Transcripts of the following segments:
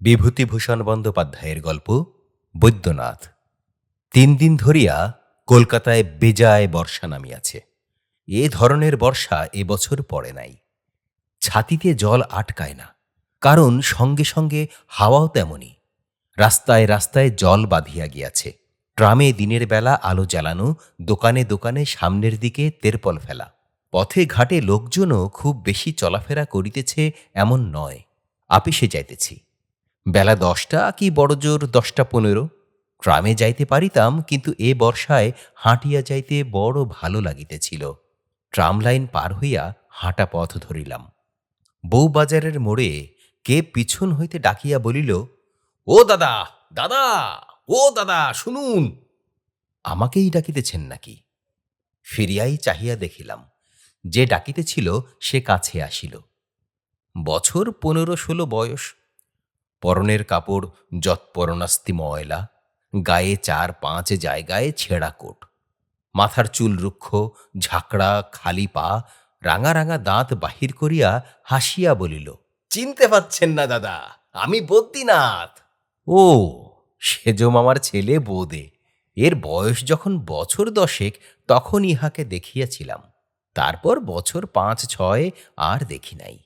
বিভূতিভূষণ বন্দ্যোপাধ্যায়ের গল্প বৈদ্যনাথ। তিন দিন ধরিয়া কলকাতায় বেজায় বর্ষা নামিয়াছে। এ ধরনের বর্ষা এবছর পড়ে নাই। ছাতিতে জল আটকায় না, কারণ সঙ্গে সঙ্গে হাওয়াও তেমনি রাস্তায় রাস্তায় জল বাঁধিয়া গিয়াছে। ট্রামে দিনের বেলা আলো জ্বালানো, দোকানে দোকানে সামনের দিকে তেরপল ফেলা। পথে ঘাটে লোকজনও খুব বেশি চলাফেরা করিতেছে এমন নয়। আপিসে যাইতেছি। বেলা দশটা কি বড়জোর দশটা পনেরো? ট্রামে যাইতে পারিতাম, কিন্তু এ বর্ষায় হাঁটিয়া যাইতে বড় ভালো লাগিতেছিল। ট্রাম লাইন পার হইয়া হাঁটা পথ ধরিলাম। বউবাজারের মোড়ে কে পিছন হইতে ডাকিয়া বলিল, ও দাদা দাদা, ও দাদা, শুনুন। আমাকেই ডাকিতেছেন নাকি? ফিরিয়াই চাহিয়া দেখিলাম, যে ডাকিতেছিল সে কাছে আসিল। বছর পনেরো ষোলো বয়স পরনের কাপড় যৎপরণাস্তি ময়লা, গায়ে চার পাঁচ জায়গায় ছেঁড়া কোট। মাথার চুল রুক্ষ, ঝাঁকড়া, খালি পা, রাঙা রাঙা দাঁত বাহির করিয়া হাসিয়া বলিল, চিনতে পাচ্ছেন না দাদা, আমি বদ্যিনাথ ও, সেজ মামার ছেলে বোদে, এর বয়স যখন বছর দশেক, তখন ইহাকে দেখিয়াছিলাম, তারপর বছর পাঁচ ছয় আর দেখি নাই।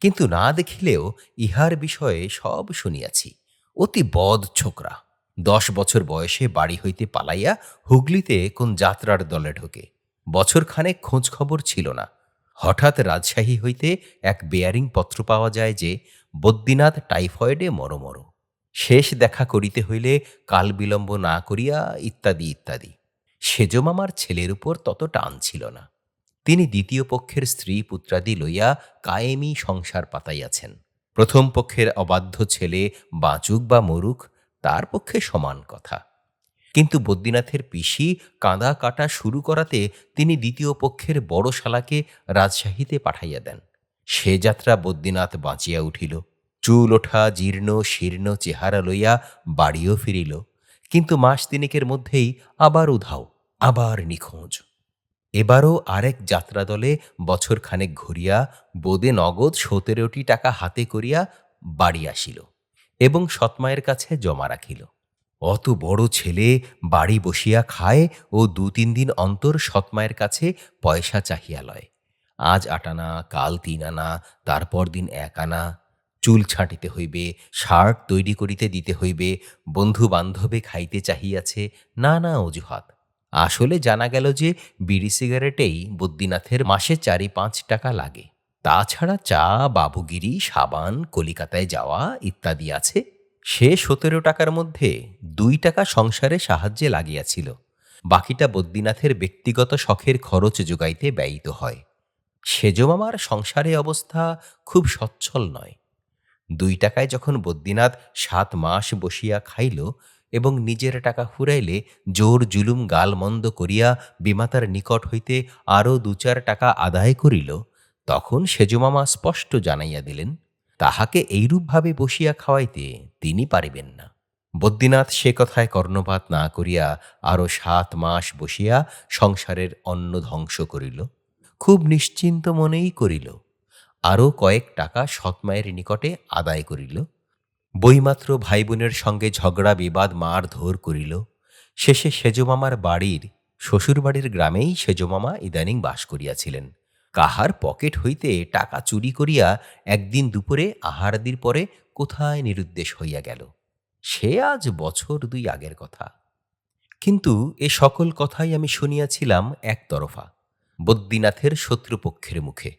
কিন্তু না দেখিলেও ইহার বিষয়ে সব শুনিয়াছি। অতি বদ ছোকরা। দশ বছর বয়সে বাড়ি হইতে পালাইয়া হুগলিতে কোন যাত্রার দলে ঢোকে। বছরখানেক খোঁজ খবর ছিল না। হঠাৎ রাজশাহী হইতে এক বেয়ারিং পত্র পাওয়া যায় যে বদ্যিনাথ টাইফয়েডে মরমর। শেষ দেখা করিতে হইলে কাল বিলম্ব না করিয়া ইত্যাদি ইত্যাদি। সেজমামার ছেলের উপর তত টান ছিল না। তিনি দ্বিতীয় পক্ষের স্ত্রী পুত্রাদি লইয়া কায়েমি সংসার পাতাইয়াছেন। প্রথম পক্ষের অবাধ্য ছেলে বাঁচুক বা মরুক, তার পক্ষে সমান কথা। কিন্তু বদ্যিনাথের পিসি কাঁদা কাটা শুরু করাতে তিনি দ্বিতীয় পক্ষের বড় শালাকে রাজশাহীতে পাঠাইয়া দেন। সে যাত্রা বদ্যিনাথ বাঁচিয়া উঠিল। চুল ওঠা, জীর্ণ, শীর্ণ চেহারা লইয়া বাড়িও ফিরিল। কিন্তু মাস তিনেকের মধ্যেই আবার উধাও, আবার নিখোঁজ। এবারও আরেক যাত্রাদলে বছর খানেক ঘুরিয়া বোদে নগদ সতেরোটি টাকা হাতে করিয়া বাড়ি আসিল এবং সৎমায়ের কাছে জমা রাখিল। অত বড় ছেলে বাড়ি বসিয়া খায় ও দু তিন দিন অন্তর সৎমায়ের কাছে পয়সা চাহিয়া লয়। আজ আটানা কাল তিন আনা, তারপর দিন এক আনা। চুল ছাঁটিতে হইবে, শার্ট তৈরি করিতে দিতে হইবে বন্ধু বান্ধবে খাইতে চাহিয়াছে নানা অজুহাত। আসলে জানা গেল যে বিড়ি সিগারেটেই বদ্যিনাথের মাসে চারি পাঁচ টাকা লাগে। তাছাড়া চা, বাবুগিরি, সাবান, কলিকাতায় যাওয়া ইত্যাদি আছে। সে সতেরো টাকার মধ্যে দুই টাকা সংসারে সাহায্যে লাগিয়াছিল। বাকিটা বদ্যিনাথের ব্যক্তিগত শখের খরচ যোগাইতে ব্যয়িত হয়। সেজমামার সংসারে অবস্থা খুব সচ্ছল নয়। দুই টাকায় যখন বদ্যিনাথ সাত মাস বসিয়া খাইল এবং নিজের টাকা ফুরাইলে জোর জুলুম গালমন্দ করিয়া বিমাতার নিকট হইতে আরও দু চার টাকা আদায় করিল। তখন সেজমামা স্পষ্ট জানাইয়া দিলেন, তাহাকে এইরূপভাবে বসিয়া খাওয়াইতে তিনি পারিবেন না। বদ্রীনাথ সে কথায় কর্ণপাত না করিয়া আরও সাত মাস বসিয়া সংসারের অন্ন ধ্বংস করিল। খুব নিশ্চিন্ত মনেই করিল। আরও কয়েক টাকা সৎমায়ের নিকটে আদায় করিল। বইমাত্র ভাই বোনের সঙ্গে ঝগড়া, বিবাদ মার ধর করিল। শেষে সেজমামার বাড়ির শ্বশুরবাড়ির গ্রামেই সেজমামা ইদানিং বাস করিয়াছিলেন। কাহার পকেট হইতে টাকা চুরি করিয়া একদিন দুপুরে আহারাদির পরে কোথায় নিরুদ্দেশ হইয়া গেল? সে আজ বছর দুই আগের কথা। কিন্তু এ সকল কথাই আমি শুনিয়াছিলাম একতরফা বদ্যিনাথের শত্রুপক্ষের মুখে,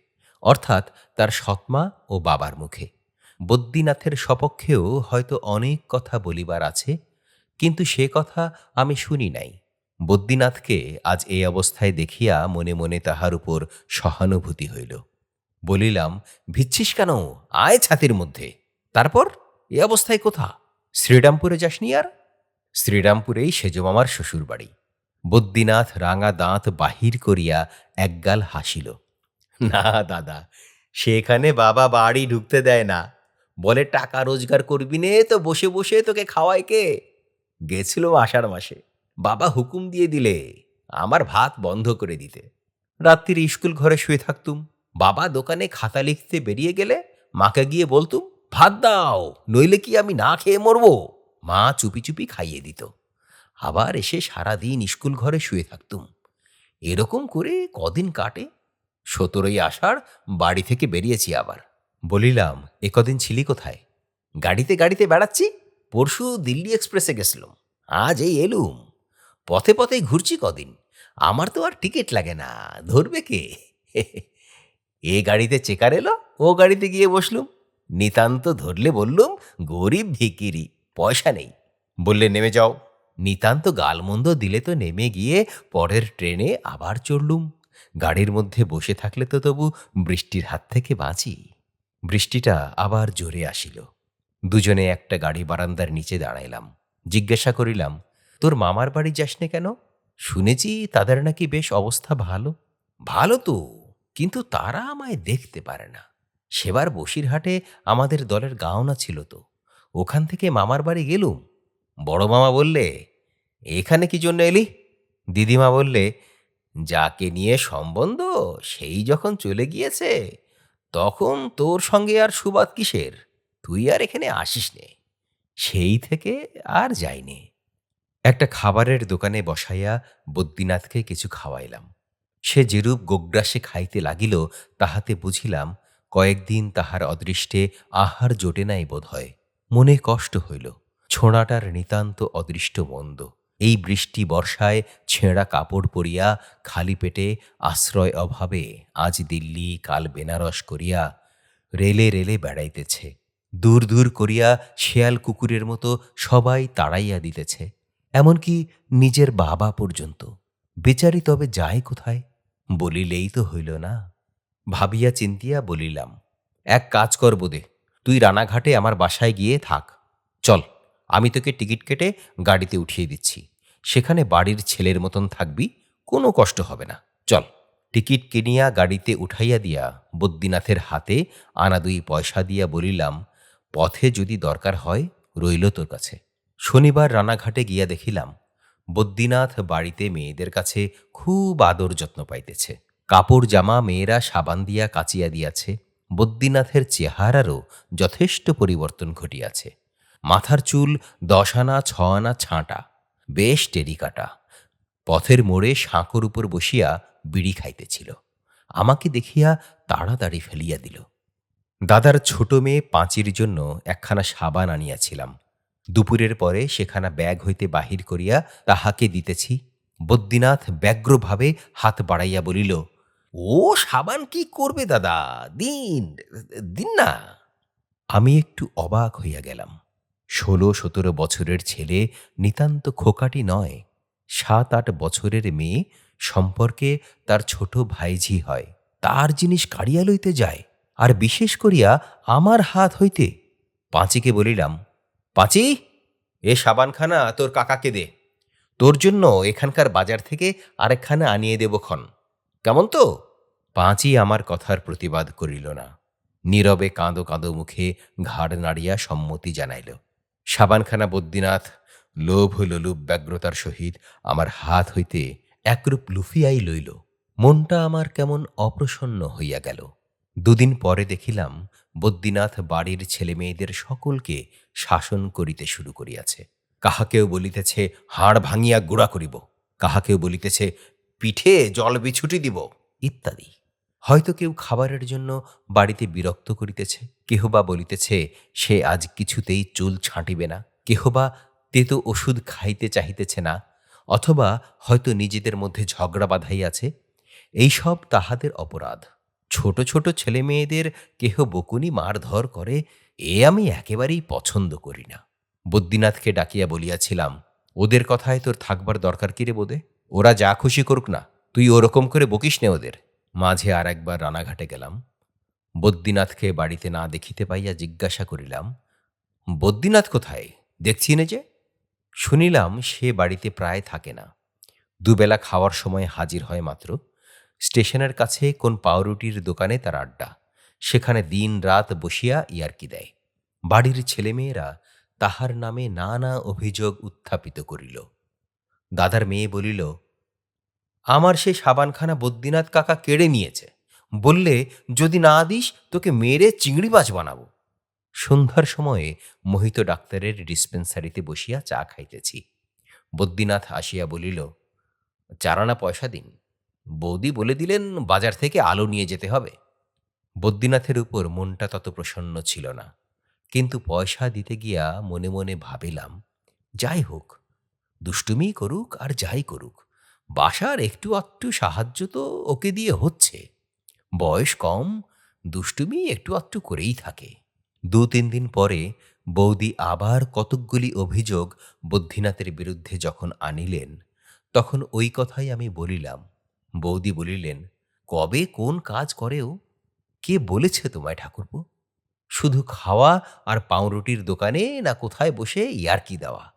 অর্থাৎ তার সৎমা ও বাবার মুখে। বদ্যিনাথের সপক্ষেও হয়তো অনেক কথা বলিবার আছে, কিন্তু সে কথা আমি শুনি নাই। বদ্যিনাথকে আজ এই অবস্থায় দেখিয়া মনে মনে তাহার উপর সহানুভূতি হইল। বলিলাম, ভিচ্ছিস কেন? আয় ছাতির মধ্যে। তারপর? এ অবস্থায় কোথা? শ্রীরামপুরে যাসনি আর? শ্রীরামপুরেই সেজমামার শ্বশুর বাড়ি বদ্যিনাথ রাঙা দাঁত বাহির করিয়া একগাল হাসিল। না দাদা, সেখানে বাবা বাড়ি ঢুকতে দেয় না। বলে, টাকা রোজগার করবি নে তো, বসে বসে তোকে খাওয়ায় কে? গেছিল আষাঢ় মাসে। বাবা হুকুম দিয়ে দিলে, আমার ভাত বন্ধ করে দিতে। রাত্রির স্কুল ঘরে শুয়ে থাকতুম। বাবা দোকানে খাতা লিখতে বেরিয়ে গেলে, মাকে গিয়ে বলতুম, ভাত দাও, নইলে কি আমি না খেয়ে মরবো? মা চুপি চুপি খাইয়ে দিত। আবার এসে সারাদিন স্কুল ঘরে শুয়ে থাকতুম। এরকম করে কদিন কাটে। সতেরোই আষাঢ় বাড়ি থেকে বেরিয়েছি আবার। বলিলাম, এ কদিন ছিলি কোথায়? গাড়িতে গাড়িতে বেড়াচ্ছি? পরশু দিল্লি এক্সপ্রেসে গেছিলাম। আজ এই এলুম। পথে পথে ঘুরছি কদিন। আমার তো আর টিকিট লাগে না। ধরবে কে? এ গাড়িতে চেকার এলো, ও গাড়িতে গিয়ে বসলুম। নিতান্ত ধরলে বললুম, গরিব ভিকিরি, পয়সা নেই। বললে, নেমে যাও। নিতান্ত গালমন্দ দিলে তো নেমে গিয়ে পরের ট্রেনে আবার চড়লুম। গাড়ির মধ্যে বসে থাকলে তো তবু বৃষ্টির হাত থেকে বাঁচি। বৃষ্টিটা আবার জোরে আসিল। দুজনে একটা গাড়ি বারান্দার নিচে দাঁড়াইলাম। জিজ্ঞাসা করিলাম, তোর মামার বাড়ি যাসনে কেন? শুনেছি তাদের নাকি বেশ অবস্থা ভালো। ভালো তো, কিন্তু তারা আমায় দেখতে পারে না। সেবার বসিরহাটে আমাদের দলের গাওনা ছিল তো। ওখান থেকে মামার বাড়ি গেলুম। বড় মামা বললে, এখানে কি জন্য এলি? দিদিমা বললে, যাকে নিয়ে সম্বন্ধ সেই যখন চলে গিয়েছে তখন তোর সঙ্গে আর সুবাদ কিসের? তুই আর এখানে আসিস নে সেই থেকে আর যাইনি। একটা খাবারের দোকানে বসাইয়া বদ্যিনাথকে কিছু খাওয়াইলাম। সে যেরূপ গোগ্রাসে খাইতে লাগিল, তাহাতে বুঝিলাম, কয়েকদিন তাহার অদৃষ্টে আহার জোটে নাই বোধ হয় মনে কষ্ট হইল। ছোঁড়াটার নিতান্ত অদৃষ্ট মন্দ। এই বৃষ্টি বর্ষায় ছেঁড়া কাপড় পরিয়া খালি পেটে আশ্রয় অভাবে আজ দিল্লি, কাল বেনারস করিয়া রেলে রেলে বেড়াইতেছে। দূর দূর করিয়া শেয়াল কুকুরের মতো সবাই তাড়াইয়া দিতেছে। এমনকি নিজের বাবা পর্যন্ত। বেচারি তবে যায় কোথায়? বলিলেই তো হইল না। ভাবিয়া চিন্তিয়া বলিলাম, এক কাজ কর দে তুই রানাঘাটে আমার বাসায় গিয়ে থাক। চল। আমি তোকে টিকিট কেটে গাড়িতে উঠিয়ে দিচ্ছি। সেখানে বাড়ির ছেলের মতন থাকবি, কোনো কষ্ট হবে না। চল। টিকিট কিনিয়া গাড়িতে উঠাইয়া দিয়া বদ্যিনাথের হাতে আনা দুই পয়সা দিয়া বলিলাম, পথে যদি দরকার হয়, রইল তোর কাছে। শনিবার রানাঘাটে গিয়া দেখিলাম বদ্যিনাথ বাড়িতে মেয়েদের কাছে খুব আদর যত্ন পাইতেছে। কাপড় জামা মেয়েরা সাবান দিয়া কাচিয়া দিয়াছে। বদ্যিনাথের চেহারারও যথেষ্ট পরিবর্তন ঘটিয়াছে। মাথার চুল দশ আনা ছ আনা ছাঁটা। বেশ টেরিকাটা পথের মোড়ে সাঁকোর উপর বসিয়া বিড়ি খাইতেছিল। আমাকে দেখিয়া তাড়াতাড়ি ফেলিয়া দিল। দাদার ছোট মেয়ে পাঁচির জন্য একখানা সাবান আনিয়াছিলাম। দুপুরের পরে সেখানা ব্যাগ হইতে বাহির করিয়া তাহাকে দিতেছি। বদ্যিনাথ ব্যগ্রভাবে হাত বাড়াইয়া বলিল, ও, সাবান কি করবে দাদা? দিন দিন না। আমি একটু অবাক হইয়া গেলাম। ষোলো সতেরো বছরের ছেলে নিতান্ত খোকাটি নয়। সাত আট বছরের মেয়ে সম্পর্কে তার ছোট ভাইঝি হয়। তার জিনিস কাড়িয়া লইতে যায়, আর বিশেষ করিয়া আমার হাত হইতে। পাঁচিকে বলিলাম, পাঁচি, এ সাবানখানা তোর কাকাকে দে। তোর জন্য এখানকার বাজার থেকে আরেকখানা আনিয়ে দেব ক্ষণ। কেমন তো? পাঁচই আমার কথার প্রতিবাদ করিল না। নীরবে কাঁদো কাঁদো মুখে ঘাড় নাড়িয়া সম্মতি জানাইল। সাবানখানা বদ্যিনাথ লোভ লোলুপ ব্যগ্রতার সহিত আমার হাত হইতে একরূপ লুফিয়াই লইল। মনটা আমার কেমন অপ্রসন্ন হইয়া গেল। দুদিন পরে দেখিলাম বদ্যিনাথ বাড়ির ছেলেমেয়েদের সকলকে শাসন করিতে শুরু করিয়াছে। কাহাকেও বলিতেছে, হাড় ভাঙিয়া গুড়া করিব। কাহাকেও বলিতেছে, পিঠে জল বিছুটি দিব। ইত্যাদি। হয়তো কেউ খাবারের জন্য বাড়িতে বিরক্ত করিতেছে কেহ বা বলিতেছে, সে আজ কিছুতেই চুল ছাঁটিবে না। কেহ বা তেতো ওষুধ খাইতে চাহিতেছে না, অথবা হয়তো নিজেদের মধ্যে ঝগড়া বাঁধাইয়াছে। এইসব তাহাদের অপরাধ। ছোট ছোট ছেলে মেয়েদের কেহ বকুনি মারধর করে, এ আমি একেবারেই পছন্দ করি না। বদ্যিনাথকে ডাকিয়া বলিয়াছিলাম, ওদের কথায় তোর থাকবার দরকার কি রে বোধে ওরা যা খুশি করুক না, তুই ওরকম করে বকিস নে ওদের। মাঝে আর একবার রানাঘাটে গেলাম। বদ্যিনাথকে বাড়িতে না দেখিতে পাইয়া জিজ্ঞাসা করিলাম বদ্যিনাথ কোথায়? দেখছি না যে। শুনিলাম সে বাড়িতে প্রায় থাকে না। দুবেলা খাওয়ার সময় হাজির হয় মাত্র। স্টেশনের কাছে কোন পাউরুটির দোকানে তার আড্ডা। সেখানে দিন রাত বসিয়া ইয়ার্কি দেয়। বাড়ির ছেলেমেয়েরা তাহার নামে নানা অভিযোগ উত্থাপিত করিল। দাদার মেয়ে বলিল আমার সে সাবানখানা বদ্যিনাথ কাকা কেড়ে নিয়েছে। বললে, যদি না দিস, তোকে মেরে চিংড়ি মাছ বানাবো। সন্ধ্যার সময়ে মোহিত ডাক্তারের ডিসপেন্সারিতে বসিয়া চা খাইতেছি। বদ্যিনাথ আসিয়া বলিল চারানা পয়সা দিন। বৌদি বলে দিলেন, বাজার থেকে আলো নিয়ে যেতে হবে। বদ্যিনাথের উপর মনটা তত প্রসন্ন ছিল না। কিন্তু পয়সা দিতে গিয়া মনে মনে ভাবিলাম, যাই হোক দুষ্টুমি করুক আর যাই করুক। বাসার একটু আধটু সাহায্য তো ওকে দিয়ে হচ্ছে। বয়স কম, দুষ্টুমি একটু আধটু করেই থাকে। দু তিন দিন পরে বৌদি আবার কতকগুলি অভিযোগ বদ্যিনাথের বিরুদ্ধে যখন আনিলেন, তখন ওই কথাই আমি বলিলাম। বৌদি বলিলেন, কবে কোন কাজ করেও কে বলেছে তোমায় ঠাকুরপো? শুধু খাওয়া আর পাউরুটির দোকানে না কোথায় বসে ইয়ারকি দেওয়া?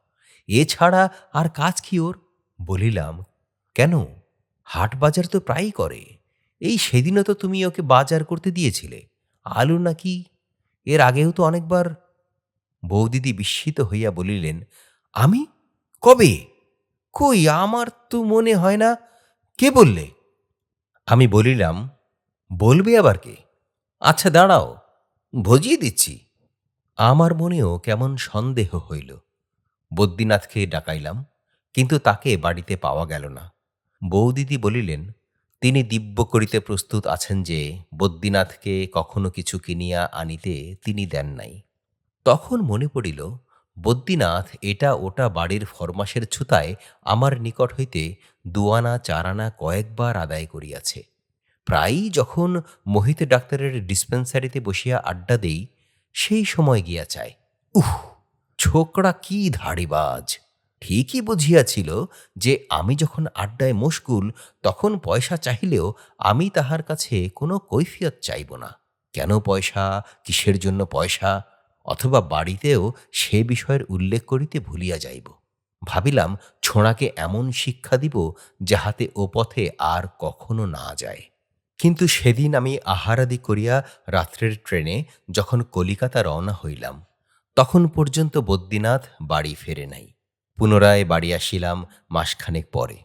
এছাড়া আর কাজ কি ওর? বলিলাম কেন? হাট বাজার তো প্রায়ই করে। এই সেদিনও তো তুমি ওকে বাজার করতে দিয়েছিলে। আলু নাকি? এর আগেও তো অনেকবার বৌদিদি বিস্মিত হইয়া বলিলেন, আমি? কবে? কই, আমার তো মনে হয় না। কে বললে? আমি বলিলাম, বলবে আবার কে? আচ্ছা দাঁড়াও, ভজিয়ে দিচ্ছি। আমার মনেও কেমন সন্দেহ হইল। বদ্রীনাথকে ডাকাইলাম, কিন্তু তাকে বাড়িতে পাওয়া গেল না। বৌদিদি বলিলেন, তিনি দিব্য করিতে প্রস্তুত আছেন যে বদ্যিনাথকে কখনো কিছু কিনিয়া আনিতে তিনি দেন নাই। তখন মনে পড়িল বদ্যিনাথ এটা ওটা বাড়ির ফরমাসের ছুতায় আমার নিকট হইতে দুয়ানা চারানা কয়েকবার আদায় করিয়াছে। প্রায়ই যখন মোহিত ডাক্তারের ডিসপেন্সারিতে বসিয়া আড্ডা দেই, সেই সময় গিয়া চায় উহ ছোকরা কি ধাড়িবাজ! ঠিকই বুঝিয়াছিল যে আমি যখন আড্ডায় মুশকুল, তখন পয়সা চাহিলেও আমি তাহার কাছে কোনো কৈফিয়ত চাইব না। কেন পয়সা? কিসের জন্য পয়সা? অথবা বাড়িতেও সে বিষয়ের উল্লেখ করিতে ভুলিয়া যাইব। ভাবিলাম, ছোঁড়াকে এমন শিক্ষা দিব যাহাতে ও পথে আর কখনো না যায়। কিন্তু সেদিন আমি আহারাদি করিয়া রাত্রের ট্রেনে যখন কলিকাতা রওনা হইলাম, তখন পর্যন্ত বদ্যিনাথ বাড়ি ফেরে নাই। পুনরায় বাড়ি আসিলাম মাসখানেক পরে।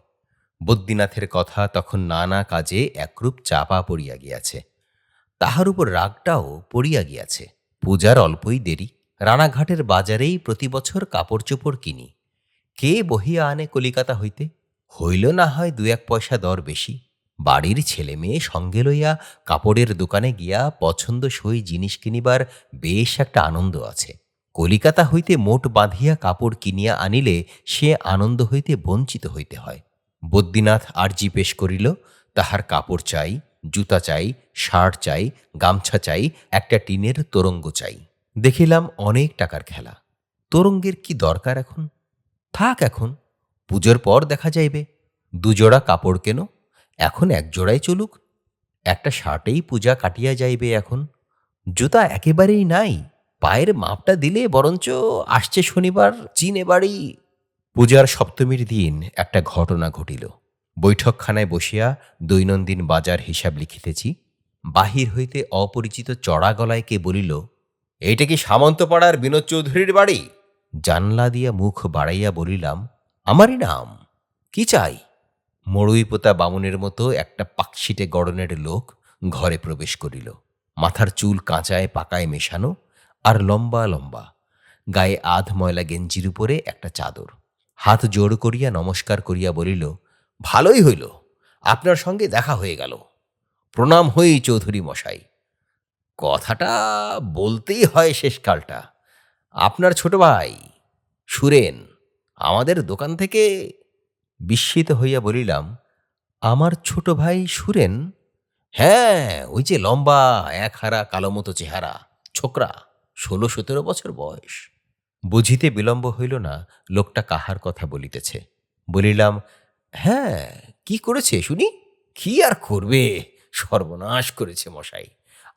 বদ্যিনাথের কথা তখন নানা কাজে একরূপ চাপা পড়িয়া গিয়াছে। তাহার উপর রাগটাও পড়িয়া গিয়াছে। পূজার অল্পই দেরি, রানাঘাটের বাজারেই প্রতি বছর কাপড় চোপড় কিনি। কে বহিয়া আনে কলিকাতা হইতে? হইল না হয় দু এক পয়সা দর বেশি। বাড়ির ছেলে মেয়ে সঙ্গে লইয়া কাপড়ের দোকানে গিয়া পছন্দসই জিনিস কিনিবার বেশ একটা আনন্দ আছে। কলিকাতা হইতে মোট বাঁধিয়া কাপড় কিনিয়া আনিলে সে আনন্দ হইতে বঞ্চিত হইতে হয়। বদ্যিনাথ আর্জি পেশ করিল, তাহার কাপড় চাই, জুতা চাই, শার্ট চাই, গামছা চাই, একটা টিনের তোরঙ্গ চাই। দেখিলাম অনেক টাকার খেলা। তোরঙ্গের কি দরকার এখন? থাক এখন, পুজোর পর দেখা যাইবে। দুজোড়া কাপড় কেন? এখন এক জোড়াই চলুক। একটা শার্টেই পূজা কাটিয়া যাইবে এখন। জুতা একেবারেই নাই। পায়ের মাপটা দিলে বরঞ্চ আসছে শনিবার, চীনে বাড়ি পূজার সপ্তমীর দিন একটা ঘটনা ঘটিল। বৈঠকখানায় বসিয়া দৈনন্দিন বাজার হিসাব লিখিতেছি। বাহির হইতে অপরিচিত চড়া গলায় কে বলিল, এইটা কি সামন্তপাড়ার বিনোদ চৌধুরীর বাড়ি? জানলা দিয়া মুখ বাড়াইয়া বলিলাম, আমারই নাম, কি চাই? মড়ুই পোতা বামুনের মতো একটা পাকশিটে গড়নের লোক ঘরে প্রবেশ করিল। মাথার চুল কাঁচায় পাকায় মেশানো আর লম্বা লম্বা। গায়ে আধ ময়লা গেঞ্জির উপরে একটা চাদর। হাত জোড় করিয়া নমস্কার করিয়া বলিল, ভালোই হইল। আপনার সঙ্গে দেখা হয়ে গেল। প্রণাম হই চৌধুরী মশাই। কথাটা বলতেই হয় শেষকালটা। আপনার ছোট ভাই, সুরেন, আমাদের দোকান থেকে বিস্মিত হইয়া বলিলাম, আমার ছোট ভাই সুরেন হ্যাঁ ওই যে লম্বা, এক হারা, কালো মতো চেহারা, ছোকরা। ষোলো সতেরো বছর বয়স। বুঝিতে বিলম্ব হইল না, লোকটা কাহার কথা বলিতেছে। বলিলাম হ্যাঁ কি করেছে শুনি? কি আর করবে? সর্বনাশ করেছে মশাই।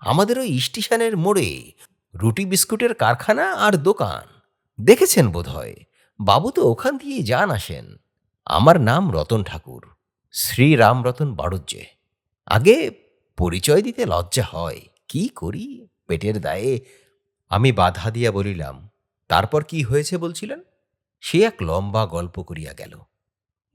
আমাদের ওই স্টেশনের মোড়ে রুটি বিস্কুটের কারখানা আর দোকান। দেখেছেন বোধহয়? বাবু তো ওখান দিয়ে যান আসেন। আমার নাম রতন ঠাকুর। শ্রী রামরতন বাড়ুজ্যে আগে পরিচয় দিতে লজ্জা হয়। কি করি? পেটের দায়ে আমি বাধা দিয়া বলিলাম, তারপর কি হয়েছে বলছিলেন? সে এক লম্বা গল্প করিয়া গেল।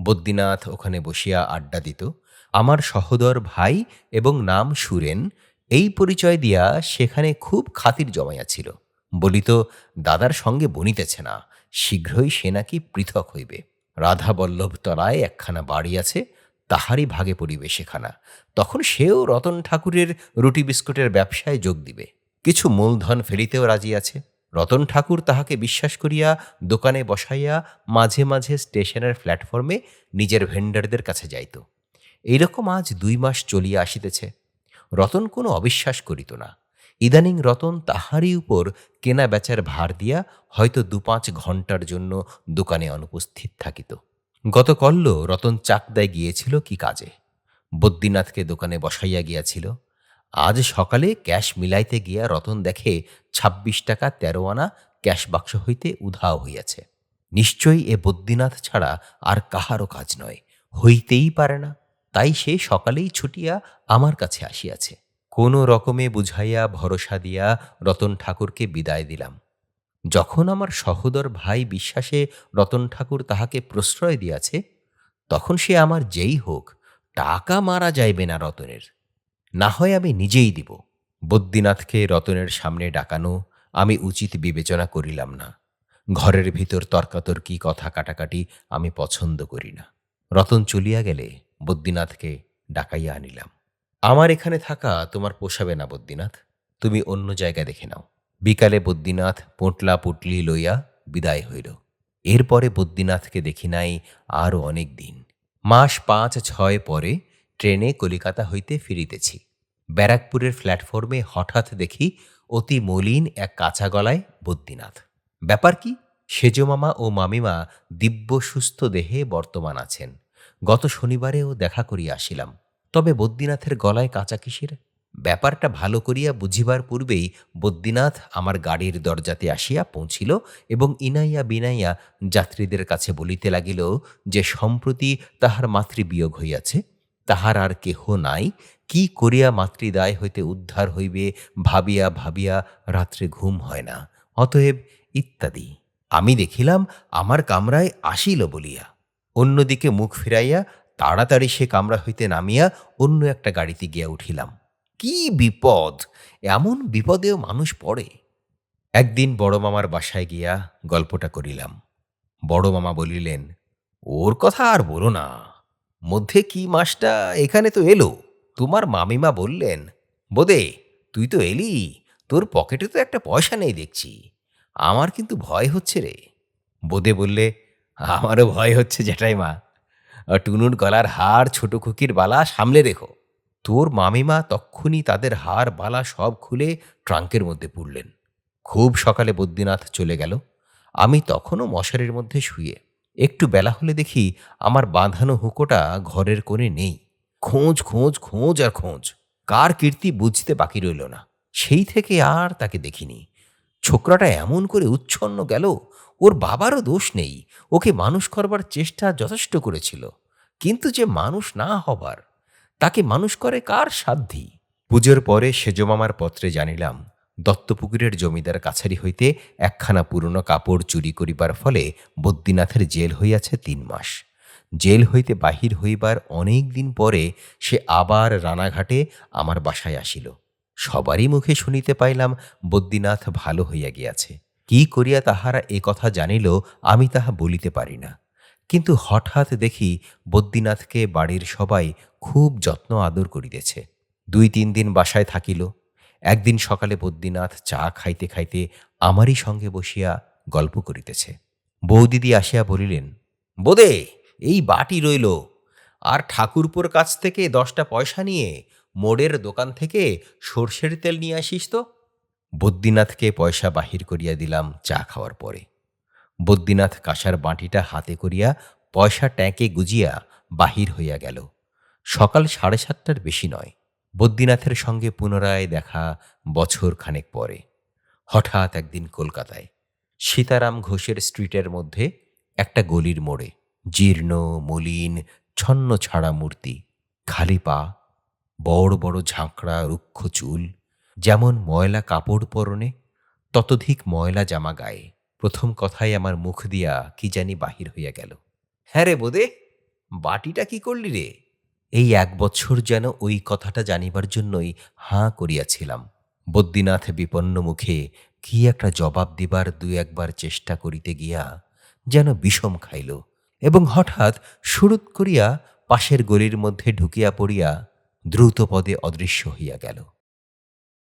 বদ্যিনাথ ওখানে বসিয়া আড্ডা দিত। আমার সহোদর ভাই এবং নাম সুরেন, এই পরিচয় দিয়া সেখানে খুব খাতির জমাইয়াছিল বলিত, দাদার সঙ্গে বনিতেছে না, শীঘ্রই সে নাকি পৃথক হইবে। রাধা বল্লভ তলায় একখানা বাড়ি আছে, তাহারই ভাগে পড়িবে সেখানা। তখন সেও রতন ঠাকুরের রুটি বিস্কুটের ব্যবসায় যোগ দিবে। কিছু মূলধন ফেলিতেও রাজি আছে। রতন ঠাকুর তাহাকে বিশ্বাস করিয়া দোকানে বসাইয়া মাঝে মাঝে স্টেশনের প্ল্যাটফর্মে নিজের ভেন্ডারদের কাছে যাইত। এইরকম আজ দুই মাস চলিয়া আসিতেছে। রতন কোনো অবিশ্বাস করিত না। ইদানিং রতন তাহারই উপর কেনা বেচার ভার দিয়া হয়তো দু পাঁচ ঘণ্টার জন্য দোকানে অনুপস্থিত থাকিত। গত কল্ল রতন চাকদায় গিয়েছিল কি কাজে? বদ্রীনাথকে দোকানে বসাইয়া গিয়াছিল। আজ সকালে ক্যাশ মিলাইতে গিয়া রতন দেখে ছাব্বিশ টাকা তেরো আনা ক্যাশ বাক্স হইতে উধাও হইয়াছে। নিশ্চয়ই এ বদ্রীনাথ ছাড়া আর কাহারও কাজ নয়, হইতেই পারে না। তাই সে সকালেই ছুটিয়া আমার কাছে আসিয়াছে। কোনো রকমে বুঝাইয়া, ভরসা দিয়া রতন ঠাকুরকে বিদায় দিলাম। যখন আমার সহোদর ভাই বিশ্বাসে রতন ঠাকুর তাহাকে প্রশ্রয় দিয়াছে, তখন সে আমার যেই হোক, টাকা মারা যাইবে না রতনের। না হয় আমি নিজেই দিব। বদ্রীনাথকে রতনের সামনে ডাকানো আমি উচিত বিবেচনা করিলাম না। ঘরের ভিতর তর্কাতর্কি, কথা কাটাকাটি আমি পছন্দ করি না। রতন চলিয়া গেলে বদ্রীনাথকে ডাকাইয়া আনিলাম। আমার এখানে থাকা তোমার পোষাবে না বদ্রীনাথ। তুমি অন্য জায়গা দেখে নাও। বিকালে বদ্রীনাথ পোটলা পুটলি লইয়া বিদায় হইল। এরপরে বদ্রীনাথকে দেখি নাই আরও অনেক দিন। মাস পাঁচ ছয় পরে ট্রেনে কলিকাতা হইতে ফিরিতেছি। ব্যারাকপুরের প্ল্যাটফর্মে হঠাৎ দেখি অতি মলিন এক কাঁচা গলায় বদ্রীনাথ ব্যাপার কি? সেজ মামা ও মামিমা দিব্য সুস্থ দেহে বর্তমান আছেন। গত শনিবারেও দেখা করিয়া আসিলাম। তবে বদ্রীনাথের গলায় কাঁচা কিসের? ব্যাপারটা ভালো করিয়া বুঝিবার পূর্বেই বদ্রীনাথ আমার গাড়ির দরজাতে আসিয়া পৌঁছিল এবং ইনাইয়া বিনাইয়া যাত্রীদের কাছে বলিতে লাগিল যে, সম্প্রতি তাহার মাতৃবিয়োগ হইয়াছে, তাহার আর কেহ নাই কি করিয়া মাতৃদায় হইতে উদ্ধার হইবে ভাবিয়া ভাবিয়া রাত্রে ঘুম হয় না, অতএব ইত্যাদি। আমি দেখিলাম আমার কামরায় আসিল বলিয়া। অন্যদিকে মুখ ফিরাইয়া তাড়াতাড়ি সে কামরা হইতে নামিয়া অন্য একটা গাড়িতে গিয়া উঠিলাম। কি বিপদ! এমন বিপদেও মানুষ পড়ে। একদিন বড় মামার বাসায় গিয়া গল্পটা করিলাম। বড় মামা বলিলেন, ওর কথা আর বলো না। মধ্যে কি মাসটা এখানে তো এলো? তোমার মামিমা বললেন, বোদে, তুই তো এলি, তোর পকেটে তো একটা পয়সা নেই দেখছি। আমার কিন্তু ভয় হচ্ছে রে। বোদে বললে, আমারও ভয় হচ্ছে জ্যাঠাই মা টুনুর গলার হার ছোট খুকির বালা সামলে রেখো তোর মামিমা তক্ষুনি তাদের হার বালা সব খুলে ট্রাঙ্কের মধ্যে পুরলেন খুব সকালে বদ্রীনাথ চলে গেল। আমি তখনও মশারির মধ্যে শুয়ে। একটু বেলা হলে দেখি আমার বাঁধানো হুকোটা ঘরের কোণে নেই। খোঁজ খোঁজ খোঁজ আর খোঁজ। কার কীর্তি বুঝতে বাকি রইল না। সেই থেকে আর তাকে দেখিনি। ছোকরাটা এমন করে উচ্ছন্ন গেল, ওর বাবারও দোষ নেই। ওকে মানুষ করবার চেষ্টা যথেষ্ট করেছিল। কিন্তু যে মানুষ না হবার, তাকে মানুষ করে কার সাধ্যি পুজোর পরে সেজমামার পত্রে জানিলাম, দত্তপুকুরের জমিদার কাছারি হইতে একখানা পুরনো কাপড় চুরি করিবার ফলে বদ্রীনাথের জেল হইয়াছে তিন মাস। জেল হইতে বাহির হইবার অনেক দিন পরে সে আবার রানাঘাটে আমার বাসায় আসিল। সবারই মুখে শুনিতে পাইলাম বদ্রীনাথ ভালো হইয়া গিয়াছে। কি করিয়া তাহারা এ কথা জানিল আমি তাহা বলিতে পারি না। কিন্তু হঠাৎ দেখি বদ্রীনাথকে বাড়ির সবাই খুব যত্ন আদর করিতেছে। দুই তিন দিন বাসায় থাকিল। একদিন সকালে বদ্রীনাথ চা খাইতে খাইতে আমারই সঙ্গে বসিয়া গল্প করিতেছে। বৌদিদি আসিয়া বলিলেন, বোদে এই বাটি রইল। আর ঠাকুরপুর কাছ থেকে দশটা পয়সা নিয়ে মোড়ের দোকান থেকে সর্ষের তেল নিয়ে আসিস তো। বদ্রীনাথকে পয়সা বাহির করিয়া দিলাম চা খাওয়ার পরে। বদ্রীনাথ কাঁসার বাটিটা হাতে করিয়া পয়সা ট্যাঁকে গুজিয়া বাহির হইয়া গেল। সকাল সাড়ে সাতটার বেশি নয়। বদ্রীনাথের সঙ্গে পুনরায় দেখা বছর খানেক পরে। হঠাৎ একদিন কলকাতায়। সীতারাম ঘোষের স্ট্রিটের মধ্যে একটা গলির মোড়ে জীর্ণ, মলিন, ছন্ন ছাড়া মূর্তি। খালি পা, বড় বড় ঝাঁকড়া রুক্ষ চুল, যেমন ময়লা কাপড় পরনে, ততোধিক ময়লা জামা গায়ে। প্রথম কথাই আমার মুখ দিয়া কি জানি বাহির হইয়া গেল। হ্যাঁ রে বোদে, বাটিটা কি করলি রে? এই এক বছর যেন ওই কথাটা জানিবার জন্যই হাঁ করিয়াছিলাম। বদ্রীনাথ বিপন্ন মুখে কি একটা জবাব দিবার দু একবার চেষ্টা করিতে গিয়া যেন বিষম খাইল। এবং হঠাৎ সুরুৎ করিয়া পাশের গলির মধ্যে ঢুকিয়া পড়িয়া দ্রুত পদে অদৃশ্য হইয়া গেল।